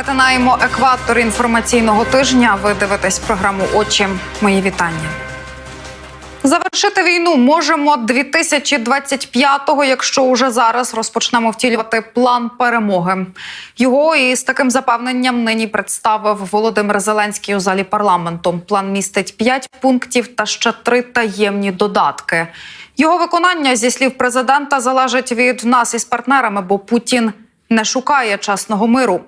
Перетинаємо екватор інформаційного тижня. Ви дивитесь програму Очі. Мої вітання. Завершити війну можемо 2025-го, якщо уже зараз розпочнемо втілювати план перемоги. Його із таким запевненням нині представив Володимир Зеленський у залі парламенту. План містить 5 пунктів та ще три таємні додатки. Його виконання зі слів президента залежить від нас із партнерами, бо Путін не шукає чесного миру.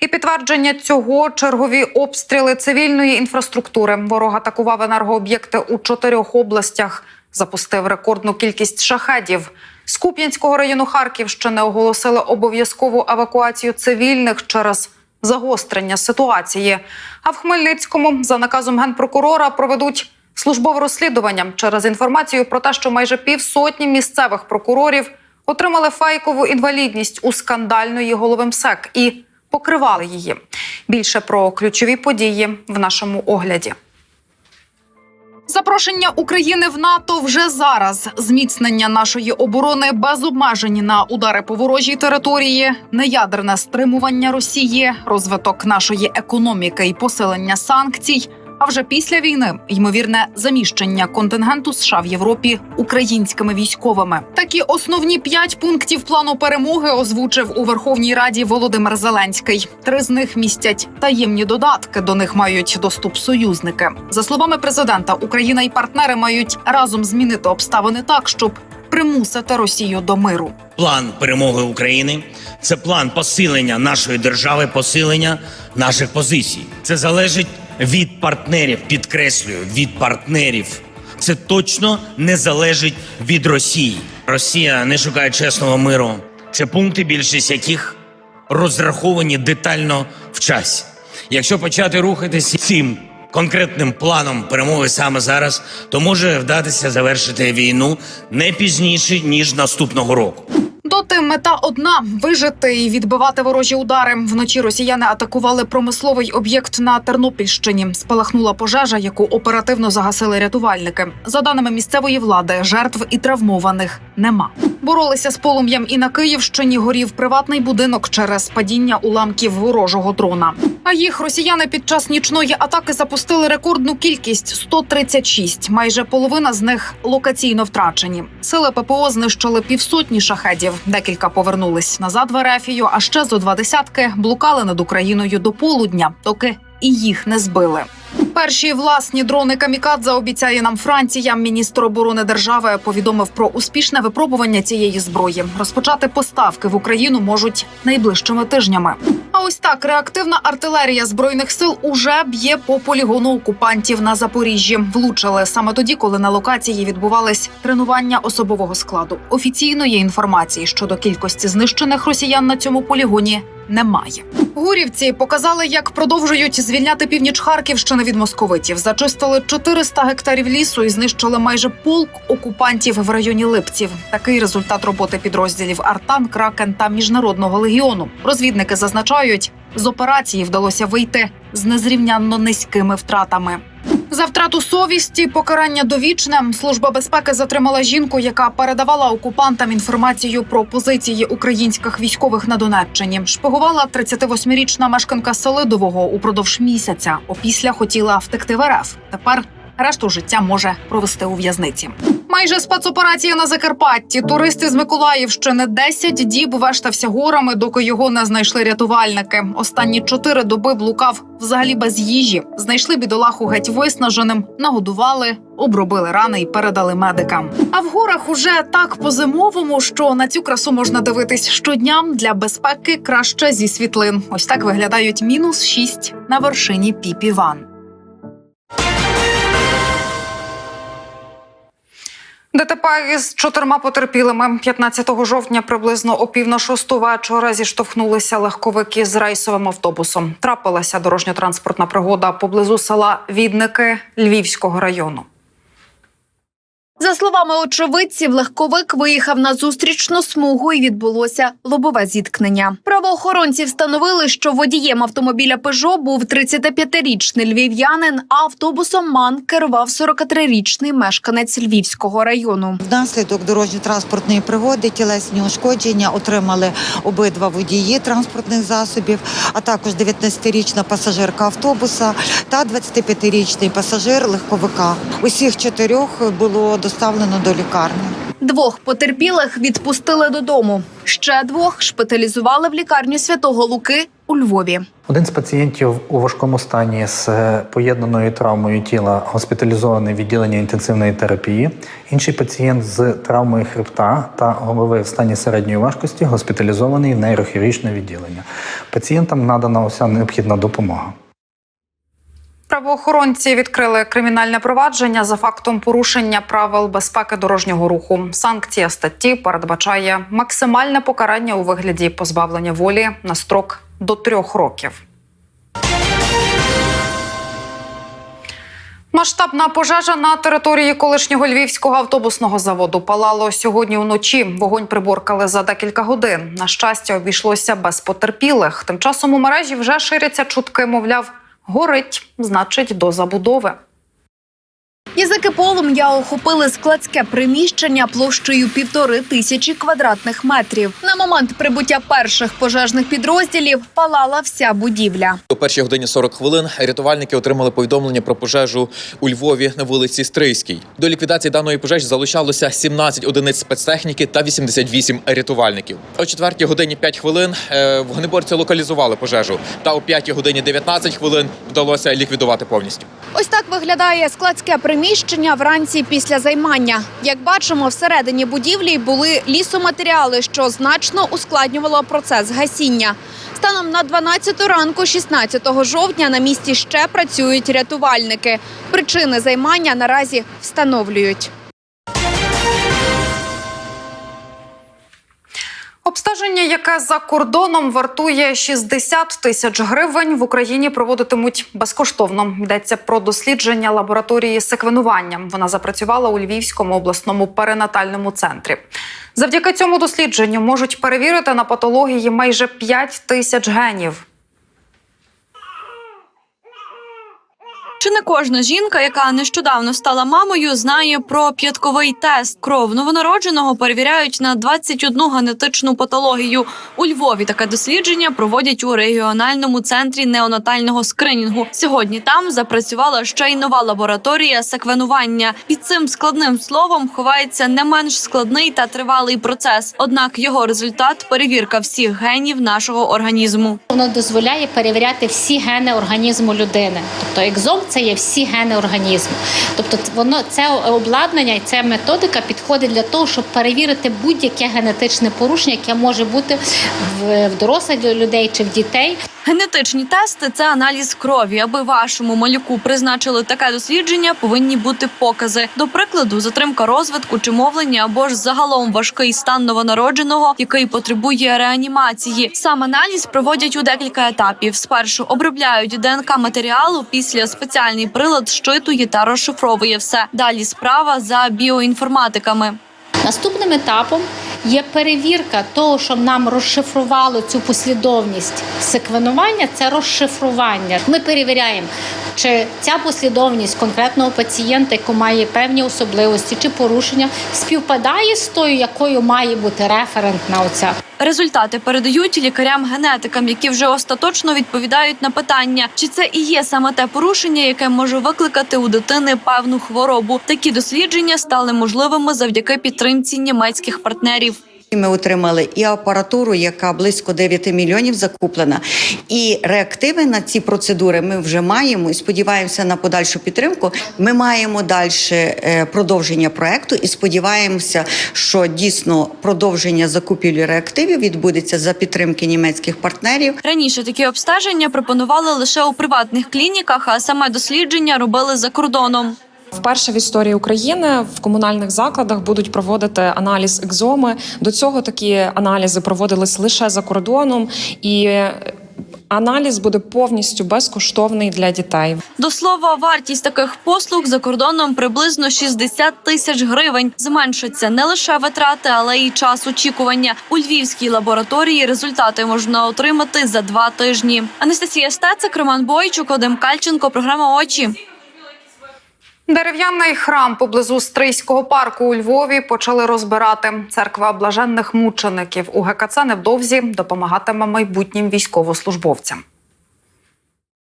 І підтвердження цього чергові обстріли цивільної інфраструктури. Ворог атакував енергооб'єкти у чотирьох областях, запустив рекордну кількість шахедів. З Куп'янського району Харківщини оголосили обов'язкову евакуацію цивільних через загострення ситуації. А в Хмельницькому за наказом генпрокурора проведуть службове розслідування через інформацію про те, що майже півсотні місцевих прокурорів отримали фейкову інвалідність у скандальної голови МСЕК і покривали її. Більше про ключові події в нашому огляді. Запрошення України в НАТО вже зараз. Зміцнення нашої оборони без обмежень на удари по ворожій території, неядерне стримування Росії, розвиток нашої економіки і посилення санкцій. А вже після війни ймовірне заміщення контингенту США в Європі українськими військовими. Такі основні п'ять пунктів плану перемоги озвучив у Верховній Раді Володимир Зеленський. Три з них містять таємні додатки. До них мають доступ союзники. За словами президента, Україна і партнери мають разом змінити обставини так, щоб примусити Росію до миру. План перемоги України це план посилення нашої держави, посилення наших позицій. Це залежить від партнерів. Підкреслюю, від партнерів. Це точно не залежить від Росії. Росія не шукає чесного миру. Це пункти, більшість яких розраховані детально в часі. Якщо почати рухатися цим конкретним планом перемоги саме зараз, то може вдатися завершити війну не пізніше ніж наступного року. Доти мета одна вижити і відбивати ворожі удари. Вночі росіяни атакували промисловий об'єкт на Тернопільщині. Спалахнула пожежа, яку оперативно загасили рятувальники. За даними місцевої влади, жертв і травмованих нема. Боролися з полум'ям і на Київщині горів приватний будинок через падіння уламків ворожого дрона. А їх росіяни під час нічної атаки запустили рекордну кількість 136. Майже половина з них локаційно втрачені. Сили ППО знищили півсотні шахедів. Декілька повернулись назад в Ерефію, а ще зо два десятки блукали над Україною до полудня, доки і їх не збили. Перші власні дрони камікадзе обіцяє нам Франція. Міністр оборони держави повідомив про успішне випробування цієї зброї. Розпочати поставки в Україну можуть найближчими тижнями. А ось так реактивна артилерія збройних сил уже б'є по полігону окупантів на Запоріжжі. Влучили саме тоді, коли на локації відбувались тренування особового складу. Офіційної інформації щодо кількості знищених росіян на цьому полігоні немає. Гурівці показали, як продовжують звільняти північ Харківщини від московитів. Зачистили 400 гектарів лісу і знищили майже полк окупантів в районі Липців. Такий результат роботи підрозділів Артан, Кракен та міжнародного легіону. Розвідники зазначають, з операції вдалося вийти з незрівнянно низькими втратами. За втрату совісті покарання довічне служба безпеки затримала жінку, яка передавала окупантам інформацію про позиції українських військових на Донеччині. Шпигувала 38-річна мешканка Солидового упродовж місяця. Опісля хотіла втекти в РФ. Тепер решту життя може провести у в'язниці. Майже спецоперація на Закарпатті. Туристи з Миколаївщини 10 діб вештався горами, доки його не знайшли рятувальники. Останні чотири доби блукав взагалі без їжі. Знайшли бідолаху геть виснаженим, нагодували, обробили рани і передали медикам. А в горах уже так по-зимовому, що на цю красу можна дивитись щодня. Для безпеки краще зі світлин. Ось так виглядають мінус 6 на вершині Піпіван. ДТП із чотирма потерпілими 15 жовтня приблизно о пів на шосту вечора зіштовхнулися легковики з рейсовим автобусом. Трапилася дорожньо-транспортна пригода поблизу села Відники Львівського району. За словами очевидців, легковик виїхав на зустрічну смугу і відбулося лобове зіткнення. Правоохоронці встановили, що водієм автомобіля Пежо був 35-річний львів'янин, а автобусом МАН керував 43-річний мешканець Львівського району. Внаслідок дорожньо-транспортної пригоди тілесні ушкодження отримали обидва водії транспортних засобів, а також 19-річна пасажирка автобуса та 25-річний пасажир легковика. Усіх чотирьох було доставлено до лікарні. Двох потерпілих відпустили додому. Ще двох шпиталізували в лікарню Святого Луки у Львові. Один з пацієнтів у важкому стані з е, поєднаною травмою тіла госпіталізований в відділення інтенсивної терапії. Інший пацієнт з травмою хребта та голови в стані середньої важкості госпіталізований в нейрохірургічне відділення. Пацієнтам надана уся необхідна допомога. Правоохоронці відкрили кримінальне провадження за фактом порушення правил безпеки дорожнього руху. Санкція статті передбачає максимальне покарання у вигляді позбавлення волі на строк до трьох років. Масштабна пожежа на території колишнього львівського автобусного заводу палало сьогодні вночі. Вогонь приборкали за декілька годин. На щастя, обійшлося без потерпілих. Тим часом у мережі вже ширяться чутки, мовляв, горить, значить, до забудови. Язики полум'я охопили складське приміщення площею півтори тисячі квадратних метрів. На момент прибуття перших пожежних підрозділів палала вся будівля. Першій годині 40 хвилин рятувальники отримали повідомлення про пожежу у Львові на вулиці Стрийській. До ліквідації даної пожежі залучалося 17 одиниць спецтехніки та 88 рятувальників. О 4 годині 5 хвилин е, вогнеборці локалізували пожежу. Та о 5 годині 19 хвилин вдалося ліквідувати повністю. Ось так виглядає складське приміщення вранці після займання. Як бачимо, всередині будівлі були лісоматеріали, що значно ускладнювало процес гасіння. Станом на 12 ранку, 16 жовтня, на місці ще працюють рятувальники. Причини займання наразі встановлюють. Обстеження, яке за кордоном вартує 60 тисяч гривень, в Україні проводитимуть безкоштовно. Йдеться про дослідження лабораторії секвенування. Вона запрацювала у Львівському обласному перинатальному центрі. Завдяки цьому дослідженню можуть перевірити на патології майже 5 тисяч генів. Чи не кожна жінка, яка нещодавно стала мамою, знає про п'ятковий тест? Кров новонародженого перевіряють на 21 генетичну патологію. У Львові таке дослідження проводять у регіональному центрі неонатального скринінгу. Сьогодні там запрацювала ще й нова лабораторія секвенування. Під цим складним словом ховається не менш складний та тривалий процес. Однак його результат перевірка всіх генів нашого організму. Воно дозволяє перевіряти всі гени організму людини. Тобто екзом це є всі гени організму. Тобто воно це обладнання і ця методика підходить для того, щоб перевірити будь-яке генетичне порушення, яке може бути в, дорослих людей чи в дітей. Генетичні тести це аналіз крові. Аби вашому малюку призначили таке дослідження, повинні бути покази. До прикладу, затримка розвитку чи мовлення, або ж загалом важкий стан новонародженого, який потребує реанімації. Сам аналіз проводять у декілька етапів. Спершу обробляють ДНК матеріалу, після спеціальний прилад щитує та розшифровує все. Далі справа за біоінформатиками. Наступним етапом є перевірка того, що нам розшифрувало цю послідовність секвенування. Це розшифрування. Ми перевіряємо, чи ця послідовність конкретного пацієнта, яку має певні особливості чи порушення, співпадає з тою, якою має бути референтна оця Результати передають лікарям-генетикам, які вже остаточно відповідають на питання, чи це і є саме те порушення, яке може викликати у дитини певну хворобу. Такі дослідження стали можливими завдяки підтримці німецьких партнерів. Ми отримали і апаратуру, яка близько 9 мільйонів закуплена, і реактиви на ці процедури ми вже маємо. І сподіваємося на подальшу підтримку. Ми маємо далі е, продовження проекту і сподіваємося, що дійсно продовження закупівлі реактивів відбудеться за підтримки німецьких партнерів. Раніше такі обстеження пропонували лише у приватних клініках, а саме дослідження робили за кордоном. Вперше в історії України в комунальних закладах будуть проводити аналіз екзоми. До цього такі аналізи проводились лише за кордоном і. Аналіз буде повністю безкоштовний для дітей. До слова, вартість таких послуг за кордоном приблизно 60 тисяч гривень. Зменшаться не лише витрати, але й час очікування. У львівській лабораторії результати можна отримати за два тижні. Анастасія Стецик, Роман Бойчук, Одим Кальченко. Програма очі. Дерев'яний храм поблизу Стрийського парку у Львові почали розбирати. Церква блаженних мучеників у ГКЦ невдовзі допомагатиме майбутнім військовослужбовцям.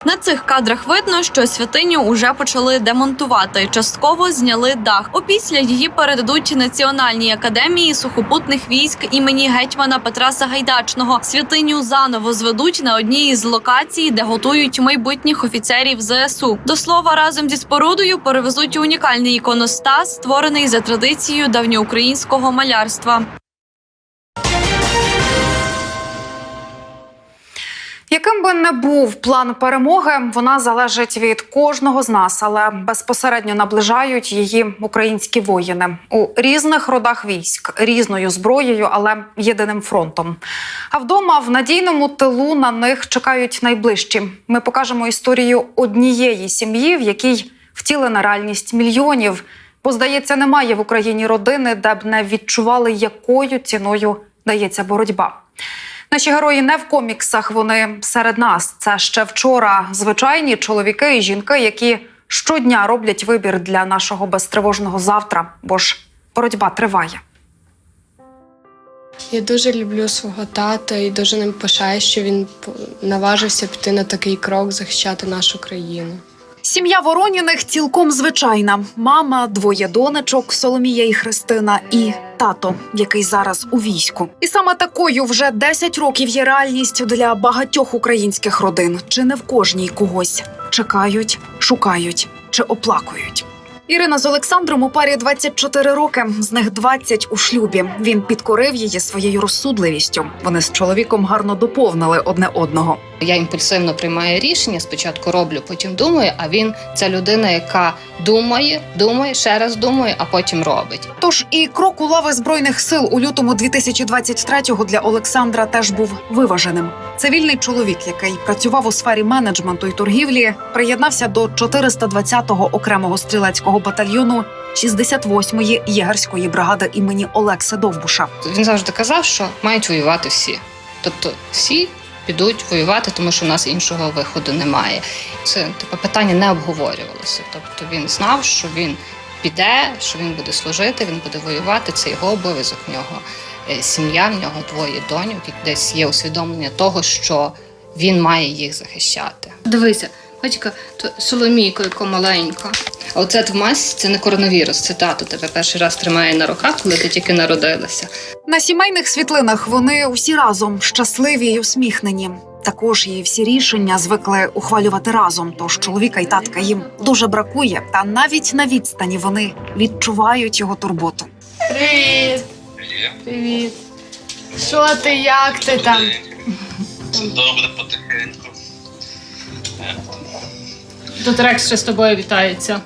На цих кадрах видно, що святиню уже почали демонтувати. Частково зняли дах. Опісля її передадуть Національній академії сухопутних військ імені гетьмана Петра Сагайдачного. Святиню заново зведуть на одній із локацій, де готують майбутніх офіцерів ЗСУ. До слова, разом зі спорудою перевезуть унікальний іконостас, створений за традицією давньоукраїнського малярства. Яким би не був план перемоги, вона залежить від кожного з нас, але безпосередньо наближають її українські воїни у різних родах військ, різною зброєю, але єдиним фронтом. А вдома в надійному тилу на них чекають найближчі. Ми покажемо історію однієї сім'ї, в якій втілена реальність мільйонів. Бо здається, немає в Україні родини, де б не відчували, якою ціною дається боротьба. Наші герої не в коміксах, вони серед нас. Це ще вчора звичайні чоловіки і жінки, які щодня роблять вибір для нашого безтривожного завтра, бо ж боротьба триває. Я дуже люблю свого тата і дуже ним пишаю, що він наважився піти на такий крок захищати нашу країну. Сім'я Вороніних цілком звичайна: мама, двоє донечок, Соломія і Христина, і тато, який зараз у війську. І саме такою вже 10 років є реальність для багатьох українських родин. Чи не в кожній когось чекають, шукають чи оплакують. Ірина з Олександром у парі 24 роки, з них 20 у шлюбі. Він підкорив її своєю розсудливістю. Вони з чоловіком гарно доповнили одне одного. Я імпульсивно приймаю рішення, спочатку роблю, потім думаю. А він це людина, яка думає, думає, ще раз думає, а потім робить. Тож і крок у лави збройних сил у лютому 2023-го для Олександра теж був виваженим. Цивільний чоловік, який працював у сфері менеджменту і торгівлі, приєднався до 420-го окремого стрілецького батальйону 68-ї єгерської бригади імені Олекса Довбуша. Він завжди казав, що мають воювати всі. Тобто всі підуть воювати, тому що в нас іншого виходу немає. Це типу, питання не обговорювалося. Тобто він знав, що він піде, що він буде служити, він буде воювати. Це його обов'язок в нього. е, Сім'я, в нього двоє доньок, і десь є усвідомлення того, що він має їх захищати. Дивися, батька, то Соломійко, яка маленька. А оце в масці це не коронавірус, це тато тебе перший раз тримає на руках, коли ти тільки народилася. На сімейних світлинах вони усі разом щасливі й усміхнені. Також її всі рішення звикли ухвалювати разом. Тож чоловіка й татка їм дуже бракує, та навіть на відстані вони відчувають його турботу. Привіт! Привіт! Що ти, як ти там? Добре, потихеньку. Тут Рекс ще з тобою вітається.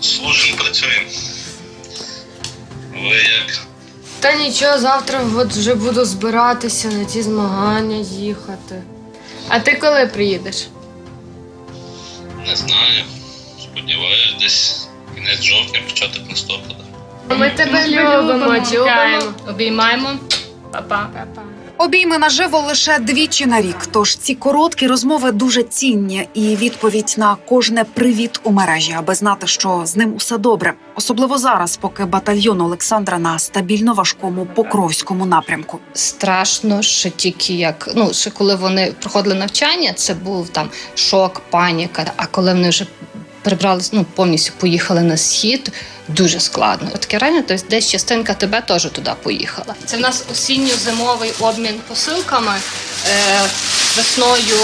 Служимо, працюємо. Ви як? Та нічого, завтра от вже буду збиратися на ті змагання їхати. А ти коли приїдеш? Не знаю. Сподіваюсь, десь кінець жовтня, початок листопада. Ми тебе любимо, чекаємо. Обіймаємо. Па-па. Обійми наживо лише двічі на рік. Тож ці короткі розмови дуже цінні і відповідь на кожне привіт у мережі, аби знати, що з ним усе добре. Особливо зараз, поки батальйон Олександра на стабільно важкому покровському напрямку. Страшно, що тільки як ну ще коли вони проходили навчання, це був там шок, паніка. А коли вони вже прибрались, ну повністю поїхали на схід. Дуже складно. Таке реально, тобто десь частинка тебе теж туди поїхала. Це в нас осінньо-зимовий обмін посилками. Е, весною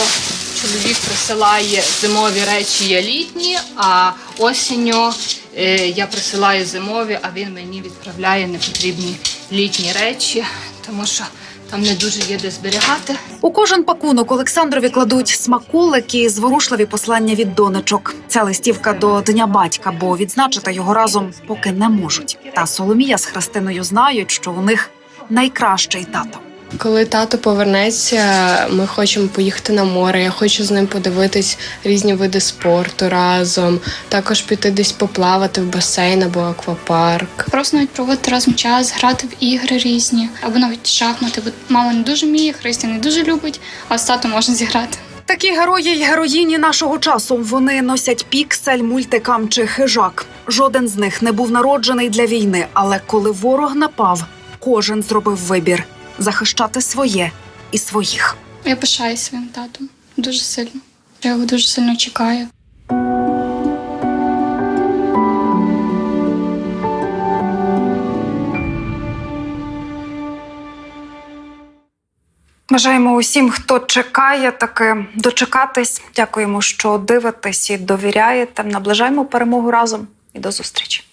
чоловік присилає зимові речі, я літні, а осінню е, я присилаю зимові, а він мені відправляє непотрібні літні речі, тому що там не дуже є де зберігати. У кожен пакунок Олександрові кладуть смаколики зворушливі послання від донечок. Ця листівка до дня батька, бо відзначити його разом поки не можуть. Та Соломія з Христиною знають, що у них найкращий тато. Коли тато повернеться, ми хочемо поїхати на море. Я хочу з ним подивитись різні види спорту разом. Також піти десь поплавати в басейн або аквапарк. Просто навіть проводити разом час, грати в ігри різні, або навіть шахмати. Бо мама не дуже вміє, Христя не дуже любить, а з татом можна зіграти. Такі герої й героїні нашого часу. Вони носять піксель, мультикам чи хижак. Жоден з них не був народжений для війни, але коли ворог напав, кожен зробив вибір захищати своє і своїх. Я пишаюсь своїм татом дуже сильно. Я його дуже сильно чекаю. Бажаємо усім, хто чекає, таки дочекатись. Дякуємо, що дивитесь і довіряєте. Наближаємо перемогу разом і до зустрічі.